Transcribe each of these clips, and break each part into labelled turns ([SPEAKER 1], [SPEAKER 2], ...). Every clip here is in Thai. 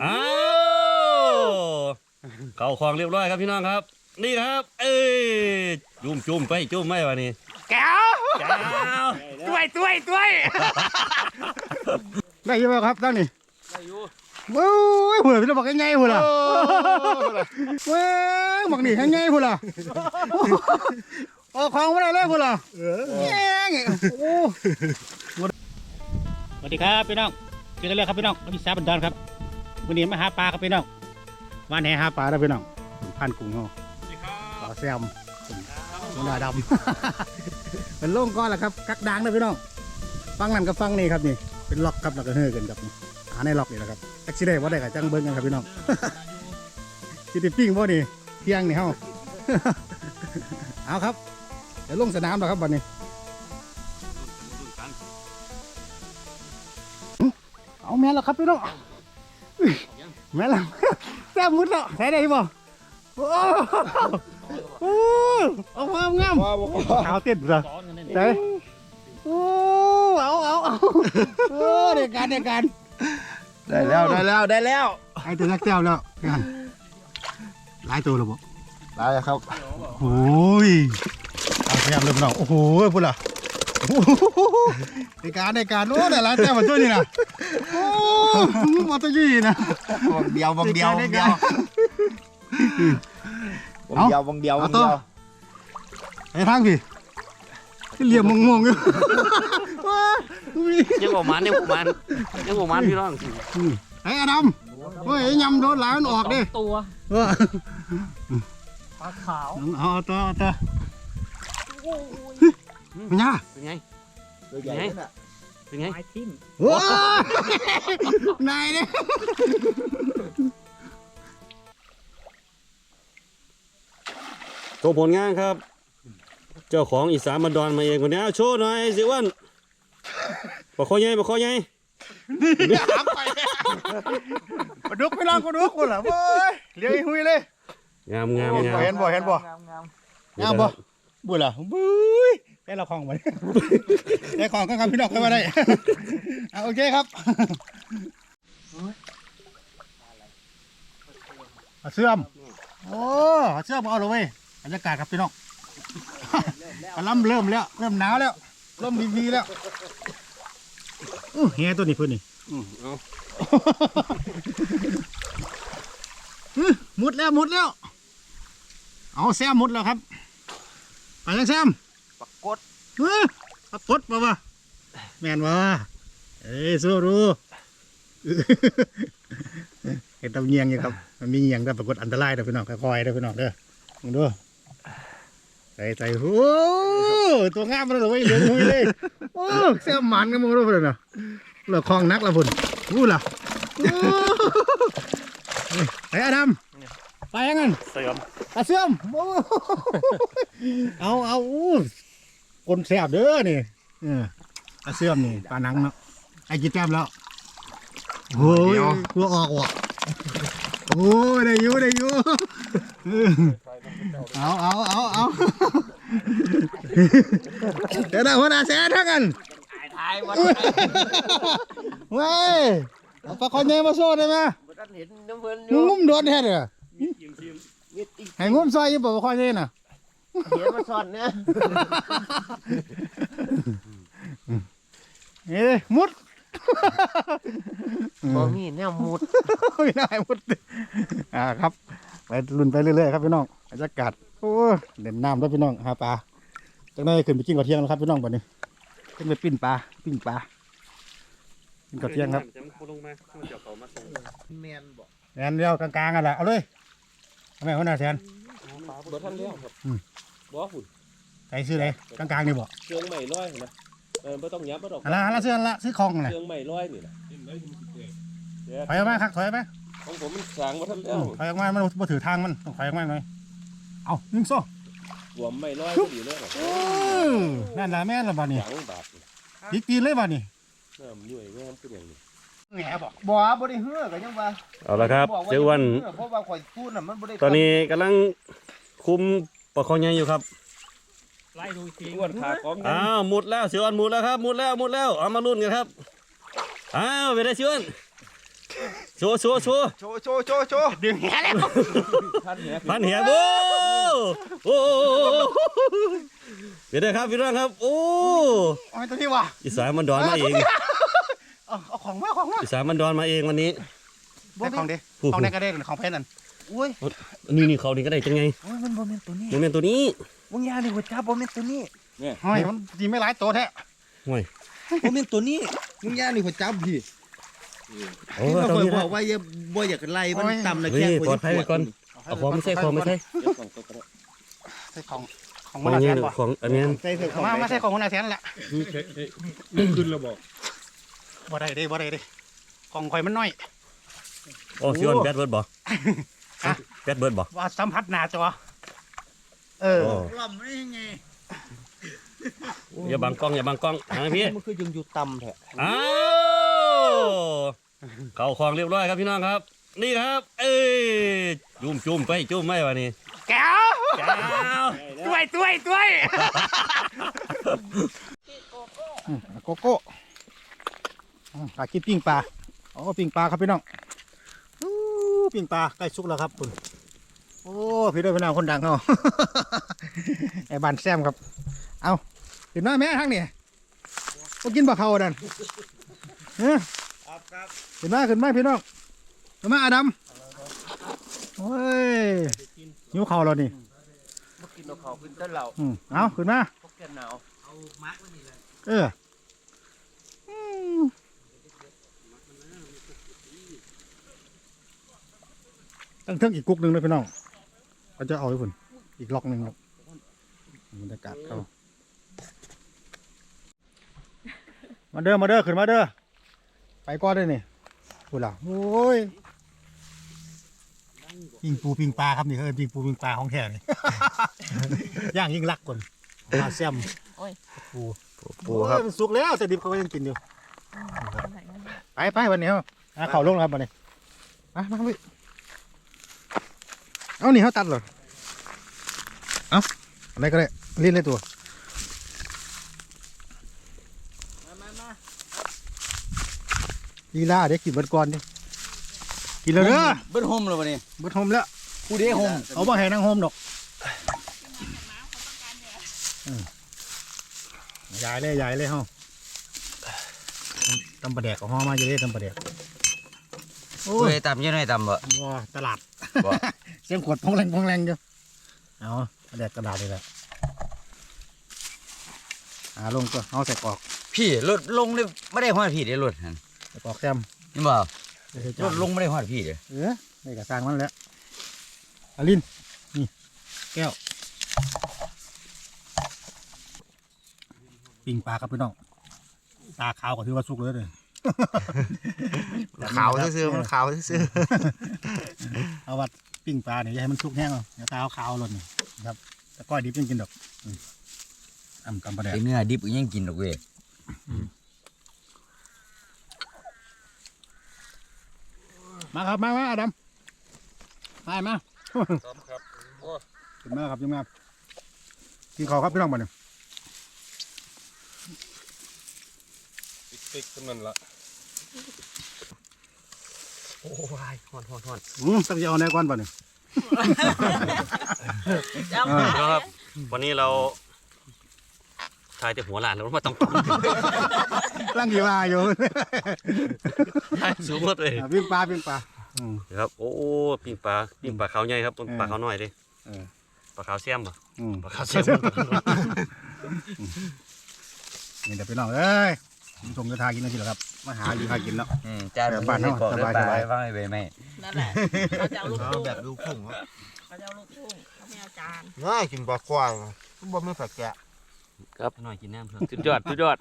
[SPEAKER 1] อ้าวเข้าคลองเรียบร้อยครับพี่น้องครับ นี่ครับ เอ้ยจุ่มจุ่มไปจุ่มไม่วะนี่
[SPEAKER 2] แก้ว
[SPEAKER 1] จ้าว
[SPEAKER 2] ตัวยตัวยตัวย
[SPEAKER 3] ได้ยังไงครับตั้งนี่
[SPEAKER 2] ได้อยู่
[SPEAKER 3] ว้าวหัวพี่ต้องบอกง่ายๆหัวล่ะว้าวบอกนี่ง่ายๆหัวล่ะออกของไม่ได้เลยหัวล่ะแง่งโอ้
[SPEAKER 4] สวัสดีครับพี่น้องเจอกันแล้วครับพี่น้องน้ำพิซซ่าบันดอนครับ วันนี้มาหาปลาครับพี่น้องวานแหหาปลาแล้วพี่น้องพันกุ้งเฮาปลาแซมมนาดำเป็นโล่งก้อนแหละครับกักดังนะพี่น้องฟังนั่นกับฟังนี่ครับนี่เป็นล็อกครับแล้วก็เฮ้อกันครับนี่หาในล็อกนี่แหละครับแท็กซี่ได้ว่าได้กับจังเบิ้งกันครับพี่น้องจิติปิ้งบ่นี่เที่ยงนี่เฮาเอาครับเดี๋ยวลงสนามแล้วครับวันนี้เอาแม่นแล้วครับพี่น้องอุ๊ย แม่นแล้วแซ่บมุดแล้วใช้ได้บ่โอ้โหเอาความงามเอาเต้นซะ
[SPEAKER 2] ซ้อนกันได้
[SPEAKER 4] ใช่โอ้เอาเอาเอาโอ้เด็กการเด็กการ
[SPEAKER 3] ได้แล้วได้แล้วได้แล้ว
[SPEAKER 4] ไอ้ตัวนักเจ้าแล้วงานหลายตัวแล้วบ่
[SPEAKER 3] ได้ครับ
[SPEAKER 4] โอ้ยเอาแซ่บเลยพี่น้องโอ้โหพุ่นล่ะโอ้โห ในการในการโอ้ได้หลายแต้มาตัวนี้นะโอ้มาตัวยี่นะ
[SPEAKER 3] วงเดียววงเดียววงเดียววง
[SPEAKER 4] เดี
[SPEAKER 3] ยววงเดียวว
[SPEAKER 4] เอา
[SPEAKER 3] ง
[SPEAKER 4] ต่
[SPEAKER 3] เดียว
[SPEAKER 4] ไอ้ทางพี่ที่เหลี่ยมงงๆอยู่
[SPEAKER 2] ยังบ่มันยังบ่มันยังบ่มันพี่น้อง
[SPEAKER 4] ไอ้อดัมเฮ้ยไอ้ยำโดนหลายมันออกดิ
[SPEAKER 2] ตัวปลาขาว
[SPEAKER 4] เอาต่อเอาต่ อมันยา
[SPEAKER 2] เป็นไง
[SPEAKER 3] ตัวใหญ่นั่นน่ะ
[SPEAKER 2] เป็นไง
[SPEAKER 5] ไม้ทิ่ม
[SPEAKER 4] ว้านายเนี่ย
[SPEAKER 1] โชว์ผลงานครับ เจ้าของอีสานบันดอนมาเองวันนี้เอาโชว์หน่อยไอ้สิอ้วันปะคอใหญ่ปะคอใหญ่
[SPEAKER 4] ปลาดุกไม่ลองปลาดุกคนละเว้ยเลี้ยงไอ้หุยเลย
[SPEAKER 1] งามงามงาม
[SPEAKER 4] เห็นบ่เห็นบ่
[SPEAKER 3] งามงาม
[SPEAKER 4] งามบ่บุญล่ะบุ้ย ได้เราของมาได้ของก็คำพี่น้องเข้ามาได้เอาโอเคครับเอาเสื่อม โอ้เอาเสื่อมเอาเลยเว้ยบรรยากาศครับพี่น้องกำลังเริ่มแล้ว เริ่มหนาวแล้วเริ่มวีๆแล้วอู้เฮียตัวนี้เพื่อนนี่
[SPEAKER 1] อืมเอา
[SPEAKER 4] อื้อมุดแล้วมุดแล้ว เอาแซมมุดแล้วครับ ไปยังแซม เฮ้ยปรากฏมาวะแมนวะเอ้ยสู้รู้เห็นตำเงียงอยู่ครับ มันมีเงียงแต่ปรากฏอันตรายเด้อพี่น้องค่อยๆเด้อพี่น้องเด้อมึงดูใส่ใส่โอ้ตัวงามมันเลยเว้ยเหลืองหุยเลยโอ้แซมหมันกันมึงดูเพื่อนเนาะเหลือคลองนักละพุ่นอู้ล่ะโอ้ไอ้อดัมไปยังไง
[SPEAKER 1] เสื่อม
[SPEAKER 4] อาเสื่อมโอ้เอาเอา อู้คนแสบเด้อนี่เอออาเสื่อมนี่ปลาหนังเนาะไอ้กินแต้มแล้วโอ้ยกลัวออกว่ะโอ้ยได้อยู่ได้อยู่เออเอาเอาเอาเอาเดี๋ยวนะหัวหน้าแสนทั้งกัน
[SPEAKER 2] ทายวัน
[SPEAKER 4] เว้ยเอาปลาคอนเนมาโซ่ได้ไหม
[SPEAKER 2] บ่ทันเห็นน้ำเพิ่นอ
[SPEAKER 4] มึ
[SPEAKER 2] ยู่
[SPEAKER 4] งงุ้มโดนแท้เด้อ
[SPEAKER 2] มิดอีก
[SPEAKER 4] ให้งุ้มซอยอยี่บ่ปลาคอนเนน่ะ
[SPEAKER 2] เห็นมาซ่อนเนี่ย
[SPEAKER 4] เอ้ยมุด
[SPEAKER 2] บ่มีแนวมุด
[SPEAKER 4] ไม่ได้มุดอ่าครับ ไปลุนไปเรื่อยๆครับพี่น้องบรรยากาศโอ้เด่นน้ำด้วยพี่น้องหาปลาจากนั้นขึ้นไปกินก่อนเที่ยงแล้วครับพี่น้องบัดนี้ขึ้นไปปิ้นปลาปิ้งปลากินก่อนเที่ยงครับ
[SPEAKER 1] จะมาลงมามันจะเขามาส่ง
[SPEAKER 3] แมนบอก
[SPEAKER 4] แอนเดียวกลางๆกันแหละเอาเลยเอาไหมหัวหน้าแทน
[SPEAKER 2] บ่ทันแล้วครับ บ่หุ่น
[SPEAKER 4] ใส่ซื้อเลยกลางๆนี่บ่
[SPEAKER 2] เครื่องใหม่ร้อยนะเออบ่ต้องยับบ่ดอก
[SPEAKER 4] อันละอันละซื้ออันละซื้อคลองน่ะ
[SPEAKER 2] เครื่องใหม่ร้อยนี่นะ
[SPEAKER 4] ถอยออกมาครับถอยออกมา
[SPEAKER 2] ของผมมันสร้างบ่ทันแล้ว
[SPEAKER 4] ถอยออกมามันบ่ถือทางมันต้องถอยออกมาหน่อยเอาหนึ่งโซ่
[SPEAKER 2] รวมใหม่ร้อยก็ดีเลยนะ
[SPEAKER 4] อื้อนั่นละแม่นละบ่นี่
[SPEAKER 2] หยังบาทนี่
[SPEAKER 4] พลิกปีนเลยบ่นี่
[SPEAKER 2] น้ำย่อยงามคืออย่างนี้
[SPEAKER 4] แหน่บ่
[SPEAKER 3] บ่บ่ได้เฮือก็ยังว่า
[SPEAKER 1] เอาละครับเจ้าอ้วัน
[SPEAKER 3] เพราะว่าข่อยพูดน่ะมันบ่ได้
[SPEAKER 1] ตอนนี้กำลังคุม ปะคอใหญ่อยู่ครับ
[SPEAKER 5] ไล่ดูอีกที
[SPEAKER 2] อ้วนขากอง
[SPEAKER 1] อ้าวหมุดแล้วเสืออ้วันหมุดแล้วครับหมุดแล้วหมุดแล้วเอามาลุ้นกันครับอ้าวไปได้เสืออ้วันโชว์โชว์โชว์
[SPEAKER 4] โชว์โชว์โชว์โชว์ดึงแหแล้ว
[SPEAKER 2] ท่านเนี่ย
[SPEAKER 1] พันเหียโอ้โอ้เดี๋ยวนะครับพี่น้องครับ โอ้
[SPEAKER 4] เอาไปตัวนี้ว่ะ
[SPEAKER 1] อีสานมันดอนมาเอง
[SPEAKER 4] เอาเอาของมาของมา
[SPEAKER 1] อีสานมันดอนมาเองวันนี้
[SPEAKER 4] ได้ของดิ
[SPEAKER 1] ผู้
[SPEAKER 4] ของได้ก็ได้ของเพชรนั่น
[SPEAKER 6] อุ้ย
[SPEAKER 1] นี่นี่เขานี่ก็ได้จังไง
[SPEAKER 6] โอ้ยมันโมเมนตัวนี้
[SPEAKER 1] โมเมนต์ตัวนี้
[SPEAKER 6] มึงอยาดิหัวจ้าโมเมนตัวนี้
[SPEAKER 4] เฮ้ยมันดีไม่หลายตัวแท้
[SPEAKER 1] ห่วย
[SPEAKER 6] โมเมนตัวนี้มึงอยาดิหัวจ้าพี่
[SPEAKER 1] โอ้
[SPEAKER 6] ที่เรา
[SPEAKER 1] ตรง
[SPEAKER 6] เคย
[SPEAKER 1] นี้
[SPEAKER 6] บ
[SPEAKER 1] นะ
[SPEAKER 6] อกว่าอย่าบ่อยากไล่มันต่ำนะ
[SPEAKER 1] เฮ้
[SPEAKER 6] แค่
[SPEAKER 1] ยปลอดภัยไว้ก่อนเอาของไม่ใช่ของไม่ใช่
[SPEAKER 2] เดี๋ยวส่งตัวกัน
[SPEAKER 4] ใส่ของของ
[SPEAKER 1] ข
[SPEAKER 4] มั
[SPEAKER 1] อนง
[SPEAKER 4] ละแส
[SPEAKER 1] นี้
[SPEAKER 4] นป่ะ
[SPEAKER 1] ของอันนี้
[SPEAKER 6] ใส่เสื้อของ
[SPEAKER 4] มามาใส่ของมันละแสนละ
[SPEAKER 7] ขึ้นแล้วบอก
[SPEAKER 4] บ่ได้เด้บ่ได้เด้ของข่อยมันน้อย
[SPEAKER 1] โอ้ซิออนแบดเบิร์ดบ่ แบดเบิร์ดบ่
[SPEAKER 4] ว่าสัมผัสหน้าจอเออ
[SPEAKER 1] โอ้
[SPEAKER 6] ลำได้ไง
[SPEAKER 1] อย่าบังกล้องอย่าบังกล้องนะพี่
[SPEAKER 6] มันคือยังอยู่ต่ำแท้
[SPEAKER 1] อ้าวเข้าคลองเรียบร้อยครับพี่น้องครับ นี่ครับ เอ้ยจุ่มจุ่มไปจุ่มไม่วะนี่
[SPEAKER 4] แก้ว
[SPEAKER 1] แก้ว
[SPEAKER 4] ต้วยต้วยต้วยโกโก้อืมปลากินปิ้งปลาอ๋อปิ้งปลาครับพี่น้องอู้ ปิ้งปลาใกล้สุกแล้วครับคุณโอ้พี่ด้วยพี่น้องคนดังเขาไอ้บานแซมครับ เอาเห็นไหมแม่ทั้งนี่ก็กินปลาเขาดันเอ้ยเห็นไหมขึ้นไหมพี่น้องเห็นไหมอาดัมโอ้ยหิวเขาแล้วนี่
[SPEAKER 2] มากินเอาเขาขึ้นต้นเรา
[SPEAKER 4] อืมเอาขึ้นมา
[SPEAKER 2] พวกแกหนาว
[SPEAKER 4] เอออื ตั้งเทิงอีกกุ๊กหนึ่งเลยพี่น้องเขาจะเอาไว้ผลอีกล็อกหนึ่งครับบรรยากาศเขามาเด้อมาเด้อขึ้นมาเด้อไปก่อนเลยนี่พูดละโอ้ยปิงปูปิงปลาครับนี่เขาเอิ้นปิงปูปิงปลาของแท้นี่ ย่างยิ่งรักก่อนปลาแซมปู
[SPEAKER 1] ปูครับ
[SPEAKER 4] โอ้ยมันสุกแล้วแต่ดิบเขาก็ยังกินอยู่ ไปไปวันนี้เอาเอาเข่าลงแล้วครับวันนี้มามาพี่ เอานี่เขาตัดเหรอเอาอะไรก็ได้เล่นเลยตัวลีลาเดี๋ยวกินเบิดก่อนดิกินแล้วเด้อ
[SPEAKER 6] เบิ้ลโฮมแล้ววันนี้
[SPEAKER 4] เบิดโฮมแล้ว
[SPEAKER 6] ผู้เด้โฮม
[SPEAKER 4] เอาบ่ให้นั่งโฮมดอกอืมยายเลยยายเลยเฮาตำปลาแดกของห้อมาจะได้ตำปลาแดกโอ้
[SPEAKER 6] ผู้
[SPEAKER 4] ย
[SPEAKER 6] เด้ต่ำยังไงต่ำบ่
[SPEAKER 4] บ่ตลาด
[SPEAKER 6] บ่
[SPEAKER 4] เสียงขวดพองแรงพองแรงอยู่เอาปลาแดกตลาดเลยแหละหาลงก็เอาใส่กรอก
[SPEAKER 6] พี่รถลงเลยไม่ได้ฮอดพี่เด้รถหั่น
[SPEAKER 4] ใส่กรอกแซม
[SPEAKER 6] นี่บ่
[SPEAKER 4] เดี๋ยวใส่
[SPEAKER 6] ร
[SPEAKER 4] จาน
[SPEAKER 6] ถลงไม่ได้ฮอดพี่เด้
[SPEAKER 4] เออในกระซังมันแหล้วอาลินนี่แก้วปิ้งปลาครับพี่น้องตาขาวก็ถือว่าสุกเลยเลย
[SPEAKER 6] ขาวซื่อๆมันขาวซื่อ
[SPEAKER 4] เอาวัด ปิ้งปลาเนี่ยอย่าให้มันสุกแห้งเอาอย่าตาขาวๆหล่นนี่ครับแต่ก้อยดิบยังกินดอกอืมอ่ำกำปลาแดก
[SPEAKER 6] ไอ้เนื้อดิบก็ยังกินดอกเว้ย
[SPEAKER 4] มาครับมามาอาดัมมามา
[SPEAKER 2] ครับ
[SPEAKER 4] ขึ้นมาครับยังมากินข้าวครับพี่น้องบ่เนี่ย
[SPEAKER 2] ปิ๊กๆขึ้นนั่นละ
[SPEAKER 1] โอ้ยฮอนฮอนฮอน
[SPEAKER 4] อืมต้องจะเอาไหนก่อนบ่เนี่ย
[SPEAKER 1] ครับ วันนี้เราทายแต่หัวหลานแล้วมาต้อง
[SPEAKER 4] ร่างกี่ว่าอยู่
[SPEAKER 1] ทายสูงหมดเลย
[SPEAKER 4] อะปิ้งปลาปิ้งปลาอืม
[SPEAKER 1] ครับ โอ้ปิ้งปลาปิ้งปลาขาวใหญ่ครับ
[SPEAKER 4] เออ
[SPEAKER 1] ปลาขาวน้อยดิ
[SPEAKER 4] เออ
[SPEAKER 1] ปลาขาวแซมป่ะ
[SPEAKER 4] อืม
[SPEAKER 1] ปลาขาวแซม
[SPEAKER 4] นี่เดี๋ยวพี่น้องเอ้ย ผมส่งจะทากินแล้วสิเหรอครับ มาหาอยู่หากินแล้ว
[SPEAKER 6] อืมจาน
[SPEAKER 4] แบบบ้านเฮา
[SPEAKER 6] บอก
[SPEAKER 4] ส
[SPEAKER 6] เลย
[SPEAKER 4] บาย
[SPEAKER 6] ปลา
[SPEAKER 4] สบาย
[SPEAKER 6] ไว้ฟังให้ใบไม้
[SPEAKER 8] นั่นแหละเขาจะเอาลูกทุ่ง
[SPEAKER 6] แบบลูกพุ่ง
[SPEAKER 8] เขาจะเอาลูกทุ่งเขาไม่เอาจาน
[SPEAKER 6] ง่ายกินปลาควายบ่มีฝักแกะ
[SPEAKER 1] ครับหน่อยกินน้ำครับ
[SPEAKER 2] สุดยอดสุดยอด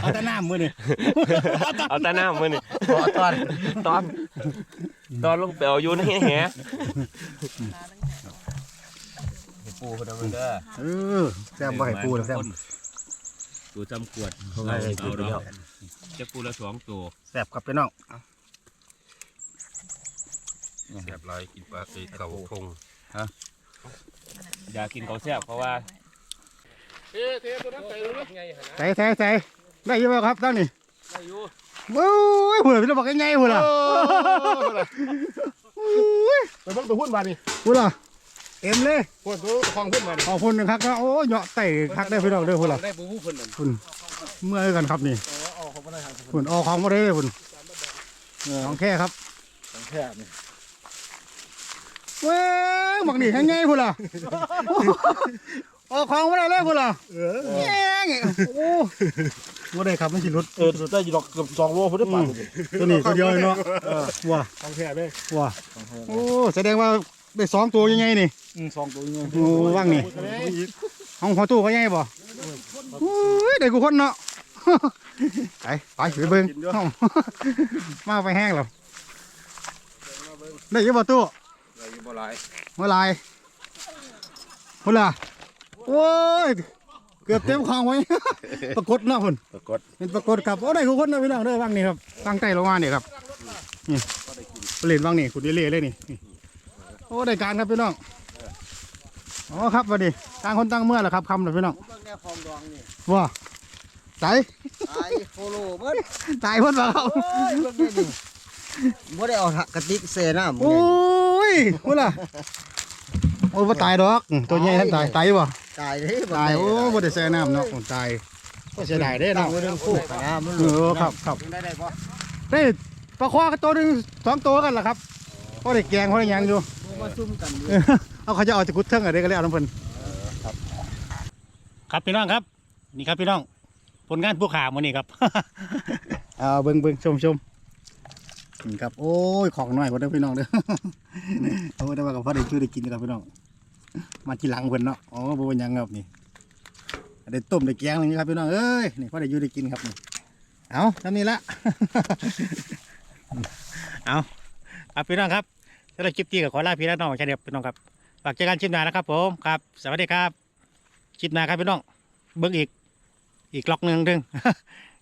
[SPEAKER 4] เอาแต่น้ำมือนี่
[SPEAKER 2] เอาแต่หน้ามือนี่
[SPEAKER 6] บ่ตอน
[SPEAKER 2] ตอน ตอนลงไปเอาอยู่ในแห
[SPEAKER 8] มาตั้งแต่
[SPEAKER 6] ปูเพิ่นเอาไว้เด้อ
[SPEAKER 4] เออแซมบ่ให้ปูแล้วแซม
[SPEAKER 2] ตัวจำกวด
[SPEAKER 1] เอาเลยกินไปแล้ว
[SPEAKER 2] จะปูละสองตัว
[SPEAKER 4] แซบกับพี่น้อง
[SPEAKER 1] แซบลายกินปลาเอ้ยเก่าทง
[SPEAKER 2] อยากกินเขาวแซ่บเพราะว่า
[SPEAKER 4] ใส่ใส่ใส่ได้อยังไงครับตั้งนี่
[SPEAKER 2] ได้อยู่
[SPEAKER 4] โอ้ยหุ่นพี่เราบอกยังไงหุ่นล่ะ
[SPEAKER 5] ไปเบิ่งตัวหุ้นบาดนี่
[SPEAKER 4] หุ่นล่ะ เต็มเลย
[SPEAKER 5] หุ้นตัวคลองหุ้นบาดนี่
[SPEAKER 4] ขอบคุณนะครับก็โอ้เหยาะไต่คักได้พี่น้องเด้อหุ่นล่ะ
[SPEAKER 5] ได้ปูผู้เพิ่นนั่น
[SPEAKER 4] หุ่นเมื่อยกันครับนี่
[SPEAKER 5] เอาเขาบ่ได้ทาง
[SPEAKER 4] หุ่นออกของมาเลยหุ่นของแค่ครับ
[SPEAKER 5] แค่นี่
[SPEAKER 4] เว้ยหมักนี่ยังไงหุ่นล่ะออกของมาได้เลยหุ่นล่ะแง่งโอ้บ่ได้ครับมันสิรุด
[SPEAKER 5] เออสุดได้ยีดอกเกือบ2โลพุ่นได้ปาดนี่
[SPEAKER 4] ตัวนี้ตัวเดียวเนาะว้า
[SPEAKER 5] ของแท้เด้
[SPEAKER 4] ว้าโอ้แสดงว่า ได้สองตัวยังไงนี่
[SPEAKER 5] อืมสองตัวนี่
[SPEAKER 4] โอ้ว่างนี่ห้องพอตู้เขายังไงบ่โอ้ยได้กูคนเนาะ ไปไปไปเบิ่งห้องมาไปแห้งแล้วได้อยังบ่ตู้
[SPEAKER 6] บ่หลาย
[SPEAKER 4] เมื่อไรพุ่นล่ะโอ้ยเกือบเต็มคลองไว้ ปรากฏเนาะพุ่น
[SPEAKER 6] ปรากฏ
[SPEAKER 4] เป็นปรากฏครับโอ้ได้กูคนเนาะพี่น้องเด้อว่างนี่ครับตั้งใจลงมาเนี่ยครับนี่เล่นว่างนี่คุณเล่เลยนี่นี่ โอ้ได้การครับพี่น้องอ๋อครับวันนี้ต่างคนต่างเมื่อแหละครับคำเลยพี่น้อง
[SPEAKER 6] เบิ่งแนวคลองดองนี่
[SPEAKER 4] ว่าตาย
[SPEAKER 6] ตายโคโลเบิด
[SPEAKER 4] ตายเพิ่นบ่ครับ
[SPEAKER 6] โอ้ยเบิ่งนี่นี่บ่ได้เอากระติกเสน้ำ
[SPEAKER 4] โอ้ยพุ่นล่ะโอ้ยบ่ตายดอกอืมตัวใหญ่ท่านตายตายบ่
[SPEAKER 6] ตายเด้
[SPEAKER 4] ตายโอ้บ่ได้แช่น้ำเนาะโอ้ตายก็เสียดายเด้
[SPEAKER 6] ตั้
[SPEAKER 4] เนาะ
[SPEAKER 6] งไว้เรื่องคู่กันนะมัน
[SPEAKER 4] เออครับครับ
[SPEAKER 6] ได้ได้บ่
[SPEAKER 4] ได้ปลาควาก็ตัวหนึงสองตัวกันล่ะครับก็ได้แกงก็ได้หยังอยู่
[SPEAKER 6] มาซุ่มกันอยู่
[SPEAKER 4] เออเอาเขาจะเอาจากกุดเทิงอะไรก็เลยเอาน้ำเพิ่นครับพี่น้องครับ นี่ครับพี่น้อง ผลงานผู้ขามือนี่ครับ เอาเบิ้งเบิ้งชมชมนี่ครับ โอ้ย ของน้อยกว่าเด้อพี่น้องเด้อเอาไว้ได้ว่ากับพ่อได้ช่วยได้กินนะครับพี่น้อง มาทีหลังเพิ่นเนาะ อ๋อบ่เป็นหยังครับนี่ ได้ต้มได้แกงอย่างนี้ครับพี่น้อง เอ้ย นี่พ่อได้อยู่ได้กินครับนี่ เอาทำนี้ละ เอาครับพี่น้องครับ สำหรับคลิปนี้ก็ขอลาพี่น้องแค่เดียวพี่น้องครับฝากเจอกันคลิปหน้านะครับผมครับสวัสดีครับคลิปหน้าครับพี่น้องเบิ้งอีกอีกล็อกหนึ่งถึง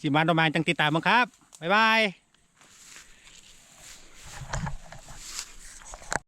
[SPEAKER 4] สิมานประมาณจังติดตามมั้งครับบ๊ายบาย